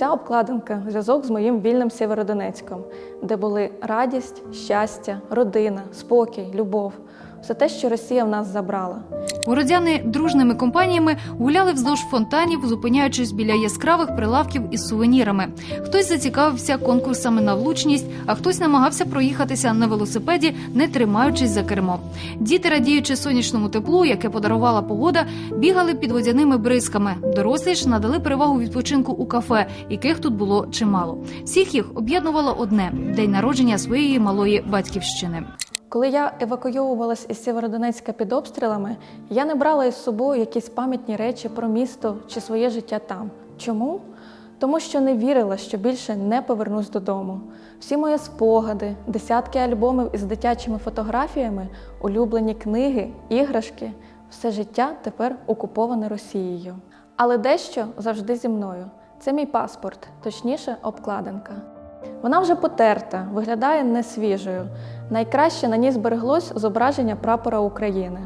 ця обкладинка зв'язок з моїм вільним Сєвєродонецьком, де були радість, щастя, родина, спокій, любов все те, що Росія в нас забрала. Городяни дружними компаніями гуляли вздовж фонтанів, зупиняючись біля яскравих прилавків із сувенірами. Хтось зацікавився конкурсами на влучність, а хтось намагався проїхатися на велосипеді, не тримаючись за кермо. Діти, радіючи сонячному теплу, яке подарувала погода, бігали під водяними бризками. Дорослі ж надали перевагу відпочинку у кафе, яких тут було чимало. Всіх їх об'єднувало одне день народження своєї малої батьківщини. Коли я евакуйовувалась із Сєвєродонецька під обстрілами, я не брала із собою якісь пам'ятні речі про місто чи своє життя там. Чому? Тому що не вірила, що більше не повернусь додому. Всі мої спогади, десятки альбомів із дитячими фотографіями, улюблені книги, іграшки все життя тепер окуповане Росією. Але дещо завжди зі мною. Це мій паспорт, точніше, обкладинка. Вона вже потерта, виглядає несвіжою. Найкраще на ній збереглось зображення прапора України.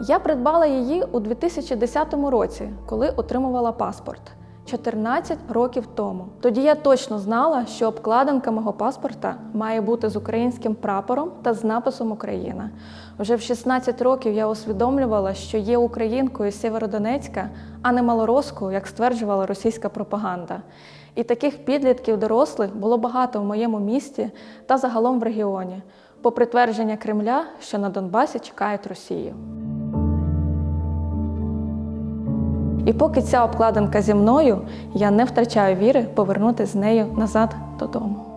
Я придбала її у 2010 році, коли отримувала паспорт. 14 років тому. Тоді я точно знала, що обкладинка мого паспорта має бути з українським прапором та з написом Україна. Вже в 16 років я усвідомлювала, що є українкою з Сєвєродонецька, а не малороскою, як стверджувала російська пропаганда. І таких підлітків дорослих було багато в моєму місті та загалом в регіоні, попри твердження Кремля, що на Донбасі чекають Росію. І поки ця обкладинка зі мною, я не втрачаю віри повернути з нею назад додому.